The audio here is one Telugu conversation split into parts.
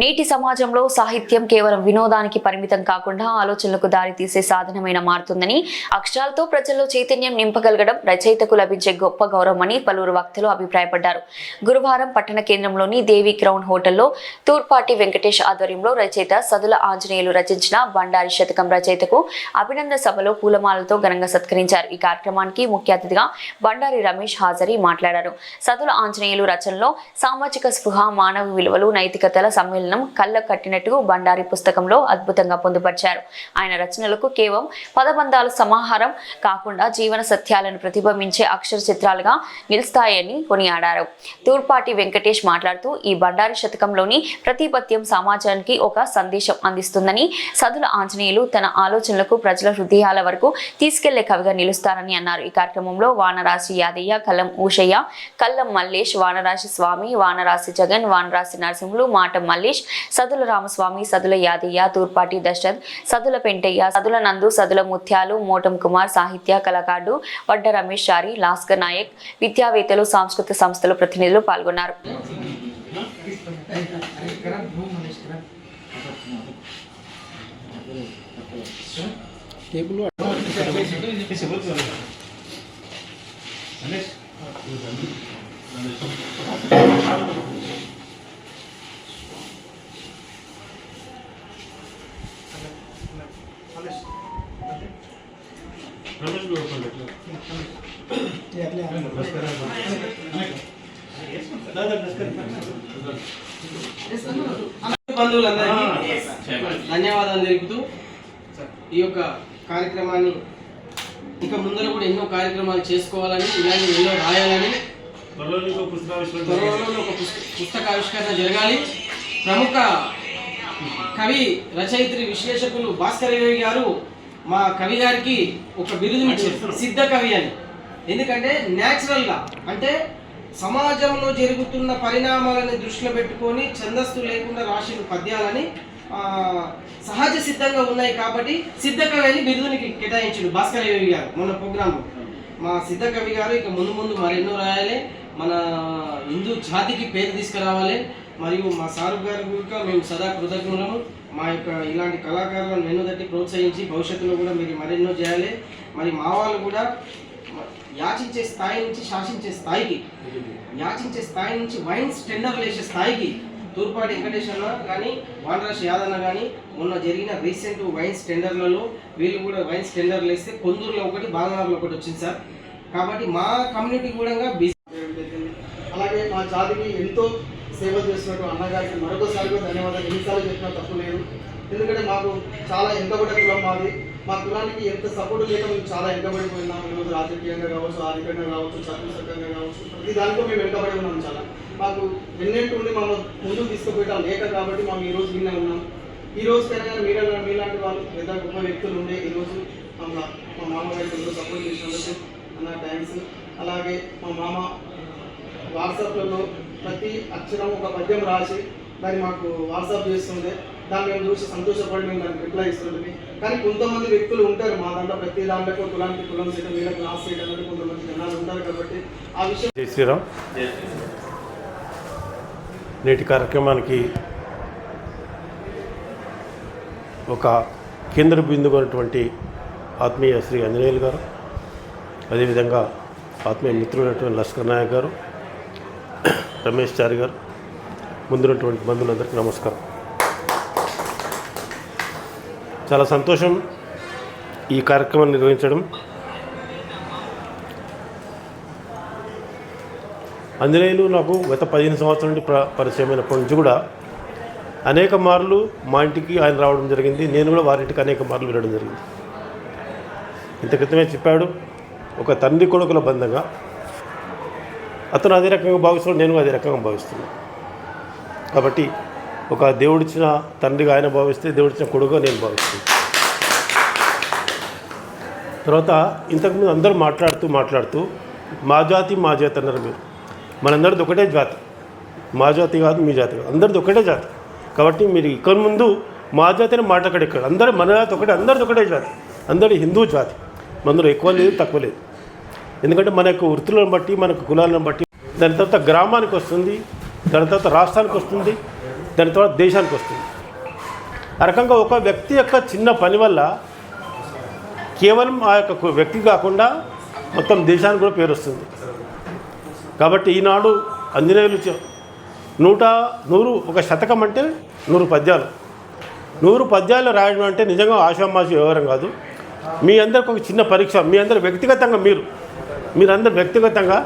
నేటి సమాజంలో సాహిత్యం కేవలం వినోదానికి పరిమితం కాకుండా ఆలోచనలకు దారితీసే సాధనమైన మారుతుందని అక్షరాలతో ప్రజల్లో చైతన్యం నింపగలగడం రచయితకు లభించే గొప్ప గౌరవమని పలువురు వక్తలు అభిప్రాయపడ్డారు. గురువారం పట్టణ కేంద్రంలోని దేవి క్రౌన్ హోటల్లో తూర్పాటి వెంకటేష్ ఆధ్వర్యంలో రచయిత సదుల ఆంజనేయులు రచించిన బండారి శతకం రచయితకు అభినందన సభలో పూలమాలతో ఘనంగా సత్కరించారు. ఈ కార్యక్రమానికి ముఖ్య అతిథిగా బండారి రమేష్ హాజరీ మాట్లాడారు. సదుల ఆంజనేయులు రచనలో సామాజిక స్పృహ మానవ విలువలు నైతికతల సమ్మేళనం కళ్ళ కట్టినట్టు బండారి పుస్తకంలో అద్భుతంగా పొందుపరిచారు. ఆయన రచనలకు కేవలం పదబంధాల సమాహారం కాకుండా జీవన సత్యాలను ప్రతిబింబించే అక్షర చిత్రాలుగా నిలుస్తాయని కొనియాడారు. తూర్పాటి వెంకటేష్ మాట్లాడుతూ ఈ బండారి శతకంలోని ప్రతిపత్యం సమాజానికి ఒక సందేశం అందిస్తుందని సదుల ఆంజనేయులు తన ఆలోచనలకు ప్రజల హృదయాల వరకు తీసుకెళ్ళే కవిగా నిలుస్తారని అన్నారు. ఈ కార్యక్రమంలో వానరాశి యాదయ్య కల్లం ఊషయ్య కల్లం మల్లేష్ వానరాశి స్వామి వానరాశి జగన్ వానరాశి నరసింహులు మాట మల్లేష్ సదుల రామస్వామి సదుల యాదయ్య తూర్పాటి దశరథ్ సదుల పెంటయ్య సదుల నందు సదుల ముత్యాలు మోటం కుమార్ సాహిత్య కళాకారుడు వడ్డ రమేష్ చారి లాస్కర్ నాయక్ విద్యావేత్తలు సాంస్కృతిక సంస్థల ప్రతినిధులు పాల్గొన్నారు. బంధువులందరికీ ధన్యవాదాలు తెలుపుతూ ఈ యొక్క కార్యక్రమాన్ని ఇంకా ముందర కూడా ఎన్నో కార్యక్రమాలు చేసుకోవాలని ఇలాంటి ఎన్నో రాయాలని త్వరలో ఒక పుస్తకావిష్కరణ జరగాలి. ప్రముఖ కవి రచయిత్రి విశ్లేషకులు భాస్కర్ గారు మా కవి గారికి ఒక బిరుదునిచ్చారు సిద్ధ కవి అని. ఎందుకంటే న్యాచురల్గా అంటే సమాజంలో జరుగుతున్న పరిణామాలని దృష్టిలో పెట్టుకొని ఛందస్సు లేకుండా రాసిన పద్యాలని ఆ, సహజ సిద్ధంగా ఉన్నాయి కాబట్టి సిద్ధ కవి అని బిరుదునికి కేటాయించాడు భాస్కర్ రావు గారు మొన్న ప్రోగ్రాంలో. మా సిద్ధ కవి గారు ఇక ముందు ముందు మరెన్నో రాయాలి. మన హిందూ జాతికి పేరు తీసుకురావాలి. మరియు మా సారు గారి కూడా మేము సదా కృతజ్ఞులము. మా యొక్క ఇలాంటి కళాకారులను వెన్నుదట్టి ప్రోత్సహించి భవిష్యత్తులో కూడా మీరు మరెన్నో చేయాలి. మరి మా వాళ్ళు కూడా యాచించే స్థాయి నుంచి శాసించే స్థాయికి యాచించే స్థాయి నుంచి వైన్స్ టెండర్లు వేసే స్థాయికి తూర్పాటి వెంకటేశ్వర కానీ వానరాజ్ యాదన్న కానీ మొన్న జరిగిన రీసెంట్ వైన్స్ టెండర్లలో వీళ్ళు కూడా వైన్స్ టెండర్లు వేస్తే కొందూరులో ఒకటి బాలనగర్లో ఒకటి వచ్చింది సార్. కాబట్టి మా కమ్యూనిటీ కూడా బిజీ. అలాగే మా జాతికి ఎంతో సేవ చేస్తున్నట్టు అన్నగారికి మరొకసారి కూడా ధన్యవాదాలు. ఎన్నిసార్లు చెప్పినా తప్పు లేదు. ఎందుకంటే మాకు చాలా ఎంతబడే కులం మాది. మా కులానికి ఎంత సపోర్ట్ లేక మేము చాలా వెనుకబడిపోయినాం ఈరోజు రాజకీయంగా కావచ్చు ఆర్థికంగా కావచ్చు చదువుసకంగా కావచ్చు ప్రతి దాంట్లో మేము వెనుకబడి ఉన్నాం చాలా. మాకు ఎన్నెంటు ఉండి మనం ముందుకు తీసుకుపోయడం లేక కాబట్టి మేము ఈరోజు రోజు విన్నా ఉన్నాం. ఈ రోజు కనుక మీరు మీలాంటి వాళ్ళు పెద్ద గొప్ప వ్యక్తులు ఉండే ఈరోజు మా మామగారికి ఎంతో సపోర్ట్ చేసినందుకు అన్న థ్యాంక్స్ అలాగే మా మామ వాట్సాప్లలో ప్రతి అక్షరం ఒక పద్యం రాసి దాన్ని మాకు వాట్సాప్ చేస్తుండే. దాన్ని మేము చూసి సంతోషపడి మేము దానికి రిప్లై ఇస్తుంటుంది కానీ కొంతమంది వ్యక్తులు ఉంటారు మా దాంట్లో. ప్రతి దాంట్లో కులానికి కులం చేయడం వీళ్ళకి క్లాస్ చేయడం అనేది కొంతమంది జనాలు ఉంటారు కాబట్టి ఆ విషయం జై శ్రీరామ్. నేటి కార్యక్రమానికి ఒక కేంద్ర బిందువు అయినటువంటి ఆత్మీయ శ్రీ అంజనేయులు గారు అదేవిధంగా ఆత్మీయ మిత్రులైనటువంటి లష్కర్ నాయక్ గారు రమేష్ చారి గారు. ముందున్నటువంటి బంధువులందరికీ నమస్కారం. చాలా సంతోషం ఈ కార్యక్రమాన్ని నిర్వహించడం. ఆంజనేయులు నాకు గత పదిహేను సంవత్సరాల నుండి ప్ర పరిచయమైనప్పటి నుంచి కూడా అనేక మార్లు మా ఇంటికి ఆయన రావడం జరిగింది. నేను కూడా వారింటికి అనేక మార్లు వెళ్ళడం జరిగింది. ఇంత క్రితమే చెప్పాడు. ఒక తండ్రి కొడుకుల బంధంగా అతను అదే రకంగా భావిస్తున్నాడు నేను అదే రకంగా భావిస్తున్నాను. కాబట్టి ఒక దేవుడిచ్చిన తండ్రిగా ఆయన భావిస్తే దేవుడిచ్చిన కొడుకుగా నేను భావిస్తున్నాను. తర్వాత ఇంతకుముందు అందరూ మాట్లాడుతూ మాట్లాడుతూ మా జాతి మా జాతి అన్నారు మీరు. మనందరిది ఒకటే జాతి. మా జాతి కాదు మీ జాతి కాదు. అందరిది ఒకటే జాతి. కాబట్టి మీరు ఇక్కడ ముందు మా జాతి అని మాట్లాడక్కడ ఇక్కడ అందరూ మన జాతి ఒకటే అందరిది ఒకటే జాతి. అందరి హిందూ జాతి. మనలో ఎక్కువ లేదు తక్కువ లేదు. ఎందుకంటే మన యొక్క వృత్తులను బట్టి మన కులాలను బట్టి దాని తర్వాత గ్రామానికి వస్తుంది దాని తర్వాత రాష్ట్రానికి వస్తుంది దాని తర్వాత దేశానికి వస్తుంది. ఆ రకంగా ఒక వ్యక్తి యొక్క చిన్న పని వల్ల కేవలం ఆ యొక్క వ్యక్తి కాకుండా మొత్తం దేశానికి కూడా పేరు వస్తుంది. కాబట్టి ఈనాడు ఆంజనేయులు నూట నూరు ఒక శతకం అంటే నూరు పద్యాలు. నూరు పద్యాలు రాయడం అంటే నిజంగా ఆశామాషి వ్యవహారం కాదు. మీ అందరికి ఒక చిన్న పరీక్ష మీ అందరు వ్యక్తిగతంగా మీరు మీరందరు వ్యక్తిగతంగా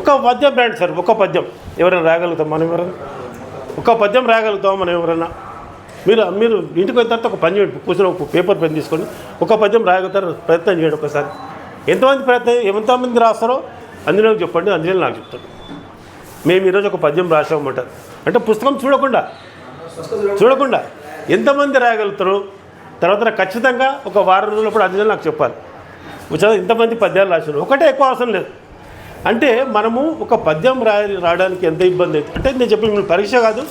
ఒక పద్యం బ్రాండ్ సార్ ఒక పద్యం. ఎవరైనా రాయగలుగుతాం మనం ఎవరైనా? ఒక పద్యం రాయగలుగుతాం మనం ఎవరైనా? మీరు మీరు ఇంటికి వచ్చిన తర్వాత ఒక పని చేయండి. కూర్చొని ఒక పేపర్ పెన్ తీసుకొని ఒక పద్యం రాయగలుగుతారు. ప్రయత్నం చేయండి ఒకసారి. ఎంతమంది ప్రయత్నం ఎంతమంది రాస్తారో అందులో చెప్పండి అందులో నాకు చెప్తాను మేము ఈరోజు ఒక పద్యం రాసామంటారు అంటే పుస్తకం చూడకుండా చూడకుండా ఎంతమంది రాయగలుగుతారు? తర్వాత ఖచ్చితంగా ఒక వారం రోజులప్పుడు అందులో నాకు చెప్పాలి. వచ్చారు ఇంతమంది పద్యాలు రాశారు. ఒకటే ఎక్కువ అవసరం లేదు. అంటే మనము ఒక పద్యం రాయ రాయడానికి ఎంత ఇబ్బంది అవుతుంది అంటే నేను చెప్పి మిమ్మల్ని పరీక్ష కాదు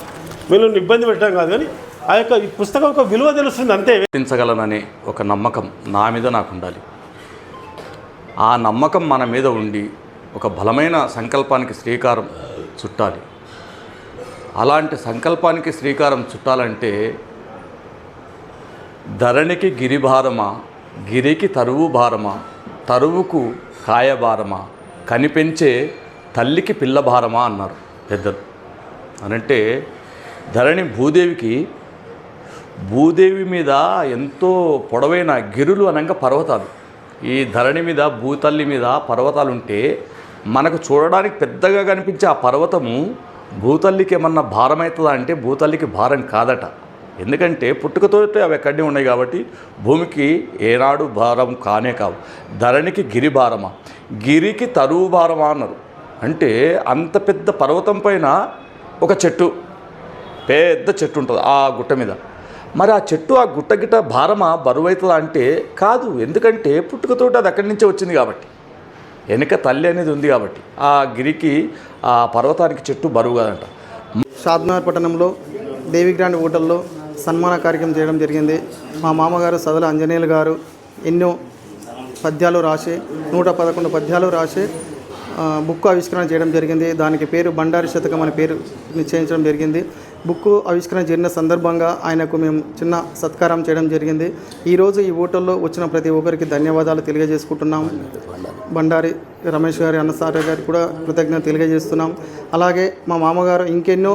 మిమ్మల్ని ఇబ్బంది పెట్టడం కాదు కానీ ఆ యొక్క ఈ పుస్తకం ఒక విలువ తెలుస్తుంది అంతే. గుర్తించగలననే ఒక నమ్మకం నా మీద నాకు ఉండాలి ఆ నమ్మకం మన మీద ఉండి ఒక బలమైన సంకల్పానికి శ్రీకారం చుట్టాలి. అలాంటి సంకల్పానికి శ్రీకారం చుట్టాలంటే ధరణికి గిరిభారమా గిరికి తరువు భారమా తరువుకు కాయభారమా కనిపెంచే తల్లికి పిల్ల భారమా అన్నారు పెద్దలు. అనంటే ధరణి భూదేవికి భూదేవి మీద ఎంతో పొడవైన గిరులు అనగా పర్వతాలు. ఈ ధరణి మీద భూతల్లి మీద పర్వతాలు ఉంటే మనకు చూడడానికి పెద్దగా కనిపించే ఆ పర్వతము భూతల్లికి ఏమన్నా భారం అవుతుందా అంటే భూతల్లికి భారం కాదట. ఎందుకంటే పుట్టుకతో అవి ఎక్కడనే ఉన్నాయి కాబట్టి భూమికి ఏనాడు భారం కానే కావు. ధరణికి గిరి భారమా. గిరికి తరువు భారమా అన్నారు. అంటే అంత పెద్ద పర్వతం పైన ఒక చెట్టు పెద్ద చెట్టు ఉంటుంది ఆ గుట్ట మీద. మరి ఆ చెట్టు ఆ గుట్ట గిట్ట భారమా బరువు అవుతుందా అంటే కాదు. ఎందుకంటే పుట్టుకతోటి అది అక్కడి నుంచే వచ్చింది కాబట్టి. వెనుక తల్లి అనేది ఉంది కాబట్టి. ఆ గిరికి ఆ పర్వతానికి చెట్టు బరువు కాదంట. షాద్నగర్ పట్టణంలో దేవిగ్రాండ్ హోటల్లో సన్మాన కార్యక్రమం చేయడం జరిగింది. మా మామగారు సదల అంజనేయులు గారు ఎన్నో పద్యాలు రాసి నూట పదకొండు పద్యాలు రాసి బుక్ ఆవిష్కరణ చేయడం జరిగింది. దానికి పేరు బండారి శతకం అనే పేరు నిశ్చయించడం జరిగింది. బుక్ ఆవిష్కరణ జరిగిన సందర్భంగా ఆయనకు మేము చిన్న సత్కారం చేయడం జరిగింది. ఈరోజు ఈ హోటల్లో వచ్చిన ప్రతి ఒక్కరికి ధన్యవాదాలు తెలియజేసుకుంటున్నాం. బండారి రమేష్ గారి అన్నసార గారికి కూడా కృతజ్ఞత తెలియజేస్తున్నాం. అలాగే మా మామగారు ఇంకెన్నో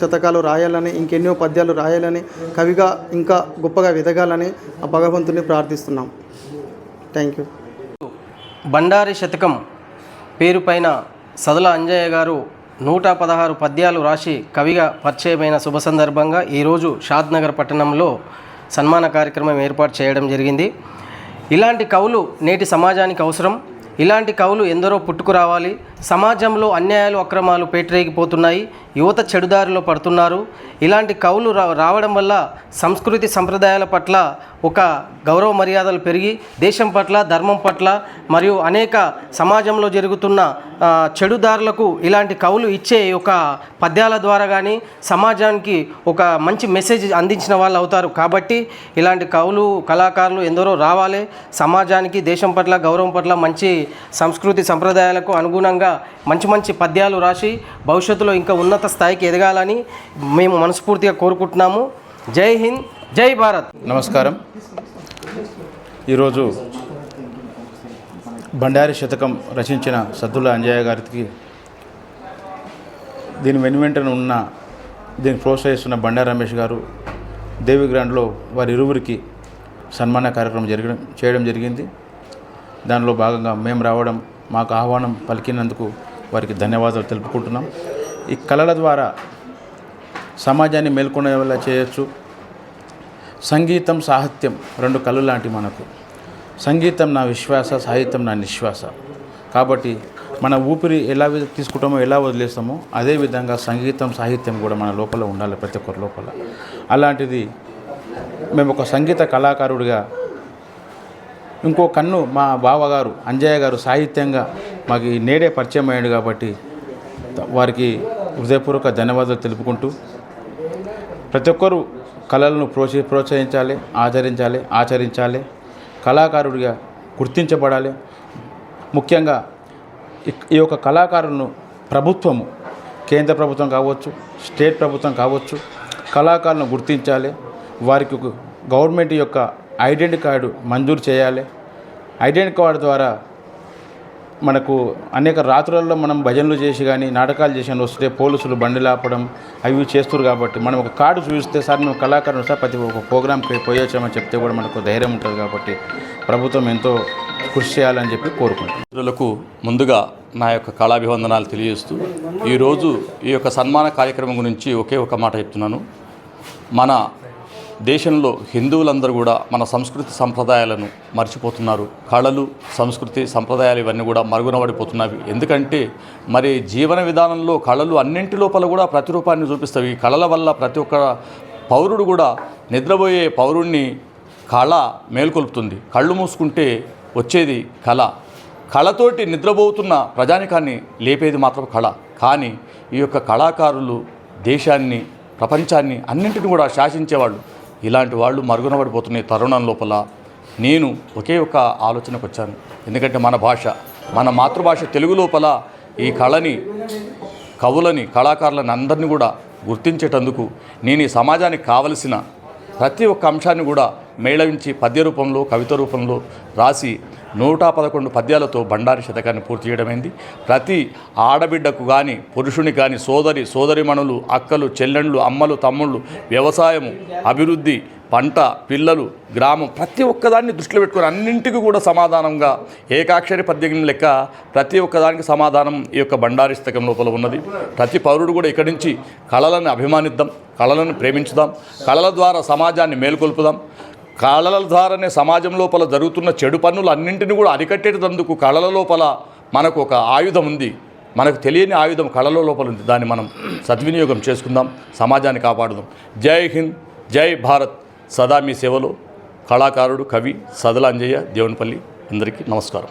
శతకాలు రాయాలని ఇంకెన్నో పద్యాలు రాయాలని కవిగా ఇంకా గొప్పగా ఎదగాలని ఆ భగవంతుని ప్రార్థిస్తున్నాం. థ్యాంక్ యూ బండారి శతకం పేరుపైన సదల అంజయ్య గారు నూట పదహారు పద్యాలు రాసి కవిగా పరిచయమైన శుభ సందర్భంగా ఈరోజు షాద్నగర్ పట్టణంలో సన్మాన కార్యక్రమం ఏర్పాటు చేయడం జరిగింది. ఇలాంటి కవులు నేటి సమాజానికి అవసరం. ఇలాంటి కవులు ఎందరో పుట్టుకురావాలి. సమాజంలో అన్యాయాలు అక్రమాలు పేటరేగిపోతున్నాయి. యువత చెడుదారిలో పడుతున్నారు. ఇలాంటి కవులు రా రావడం వల్ల సంస్కృతి సంప్రదాయాల పట్ల ఒక గౌరవ మర్యాదలు పెరిగి దేశం పట్ల ధర్మం పట్ల మరియు అనేక సమాజంలో జరుగుతున్న చెడుదారులకు ఇలాంటి కవులు ఇచ్చే ఒక పద్యాల ద్వారా కానీ సమాజానికి ఒక మంచి మెసేజ్ అందించిన వాళ్ళు అవుతారు. కాబట్టి ఇలాంటి కవులు కళాకారులు ఎందరో రావాలి. సమాజానికి దేశం పట్ల గౌరవం పట్ల మంచి సంస్కృతి సంప్రదాయాలకు అనుగుణంగా మంచి మంచి పద్యాలు రాసి భవిష్యత్తులో ఇంకా ఉన్నత స్థాయికి ఎదగాలని మేము మనస్ఫూర్తిగా కోరుకుంటున్నాము. జై హింద్ జై భారత్. నమస్కారం. ఈరోజు బండారి శతకం రచించిన సద్దుల అంజయ్య గారికి దీని వెనువెంటన ఉన్న దీన్ని ప్రోత్సహిస్తున్న బండారి రమేష్ గారు దేవి గ్రాండ్లో వారి ఇరువురికి సన్మాన కార్యక్రమం జరగడం చేయడం జరిగింది. దానిలో భాగంగా మేము రావడం మాకు ఆహ్వానం పలికినందుకు వారికి ధన్యవాదాలు తెలుపుకుంటున్నాం. ఈ కళల ద్వారా సమాజాన్ని మేల్కొనేలా చేయొచ్చు. సంగీతం సాహిత్యం రెండు కళలు లాంటి మనకు. సంగీతం నా విశ్వాస సాహిత్యం నా నిశ్వాస. కాబట్టి మన ఊపిరి ఎలా తీసుకుంటామో ఎలా వదిలేస్తామో అదే విధంగా సంగీతం సాహిత్యం కూడా మన లోపల ఉండాలి ప్రతి ఒక్కరి లోపల. అలాంటిది మేము ఒక సంగీత కళాకారుడిగా ఇంకో కన్ను మా బావగారు అంజయ్య గారు సాహిత్యంగా మాకు నేడే పరిచయం అయ్యాడు కాబట్టి వారికి హృదయపూర్వక ధన్యవాదాలు తెలుపుకుంటూ ప్రతి ఒక్కరూ కళలను ప్రోత్సహి ప్రోత్సహించాలి ఆచరించాలి ఆచరించాలి. కళాకారుడిగా గుర్తించబడాలి. ముఖ్యంగా ఈ యొక్క కళాకారులను ప్రభుత్వము కేంద్ర ప్రభుత్వం కావచ్చు స్టేట్ ప్రభుత్వం కావచ్చు కళాకారులను గుర్తించాలి. వారికి గవర్నమెంట్ యొక్క ఐడెంటిటీ కార్డు మంజూరు చేయాలి. ఐడెంటిటీ కార్డు ద్వారా మనకు అనేక రాత్రులలో మనం భజనలు చేసి కానీ నాటకాలు చేసి కానీ వస్తే పోలీసులు బండి లాపడం అవి చేస్తారు కాబట్టి మనం ఒక కార్డు చూపిస్తే సార్ మేము కళాకారులు సార్ ప్రతి ఒక్క ప్రోగ్రామ్కి పోయొచ్చామని చెప్తే కూడా మనకు ధైర్యం ఉంటుంది కాబట్టి ప్రభుత్వం ఎంతో కృషి చేయాలని చెప్పి కోరుకుంటున్నాను మిత్రులకు ముందుగా నా యొక్క కళాభివందనాలు తెలియజేస్తూ ఈరోజు ఈ యొక్క సన్మాన కార్యక్రమం గురించి ఒకే ఒక మాట చెప్తున్నాను. మన దేశంలో హిందువులందరూ కూడా మన సంస్కృతి సంప్రదాయాలను మర్చిపోతున్నారు. కళలు సంస్కృతి సంప్రదాయాలు ఇవన్నీ కూడా మరుగునబడిపోతున్నవి ఎందుకంటే మరి జీవన విధానంలో కళలు అన్నింటి లోపల కూడా ప్రతిరూపాన్ని చూపిస్తాయి. ఈ కళల వల్ల ప్రతి ఒక్క పౌరుడు కూడా నిద్రపోయే పౌరుణ్ణి కళ మేల్కొల్పుతుంది. కళ్ళు మూసుకుంటే వచ్చేది కళ. కళతోటి నిద్రపోతున్న ప్రజానికాన్ని లేపేది మాత్రం కళ. కానీ ఈ యొక్క కళాకారులు దేశాన్ని ప్రపంచాన్ని అన్నింటిని కూడా శాసించేవాళ్ళు. ఇలాంటి వాళ్ళు మరుగున పడిపోతున్న తరుణం లోపల నేను ఒకే ఒక ఆలోచనకు వచ్చాను. ఎందుకంటే మన భాష మన మాతృభాష తెలుగు లోపల ఈ కళని కవులని కళాకారులని అందరినీ కూడా గుర్తించేటందుకు నేను ఈ సమాజానికి కావలసిన ప్రతి ఒక్క అంశాన్ని కూడా మేళవించి పద్య రూపంలో కవిత రూపంలో రాసి నూట పదకొండు పద్యాలతో బండారి శతకాన్ని పూర్తి చేయడమైంది. ప్రతి ఆడబిడ్డకు కానీ పురుషుని కానీ సోదరి సోదరిమణులు అక్కలు చెల్లెండ్లు అమ్మలు తమ్ముళ్ళు వ్యవసాయము అభివృద్ధి పంట పిల్లలు గ్రామం ప్రతి ఒక్కదాన్ని దృష్టిలో పెట్టుకొని అన్నింటికి కూడా సమాధానంగా ఏకాక్షరి పద్యం లెక్క ప్రతి ఒక్కదానికి సమాధానం ఈ యొక్క బండారి శతకం లోపల ఉన్నది. ప్రతి పౌరుడు కూడా ఇక్కడి నుంచి కళలను అభిమానిద్దాం కళలను ప్రేమించుదాం కళల ద్వారా సమాజాన్ని మేల్కొల్పుదాం కళల ద్వారానే సమాజం లోపల జరుగుతున్న చెడు పనులు అన్నింటినీ కూడా అరికట్టేటందుకు కళల లోపల మనకు ఒక ఆయుధం ఉంది. మనకు తెలియని ఆయుధం కళల లోపల ఉంది. దాన్ని మనం సద్వినియోగం చేసుకుందాం సమాజాన్ని కాపాడుదాం. జై హింద్ జై భారత్. సదా మీ సేవలో కళాకారుడు కవి సదలాంజయ్య దేవునిపల్లి అందరికీ నమస్కారం.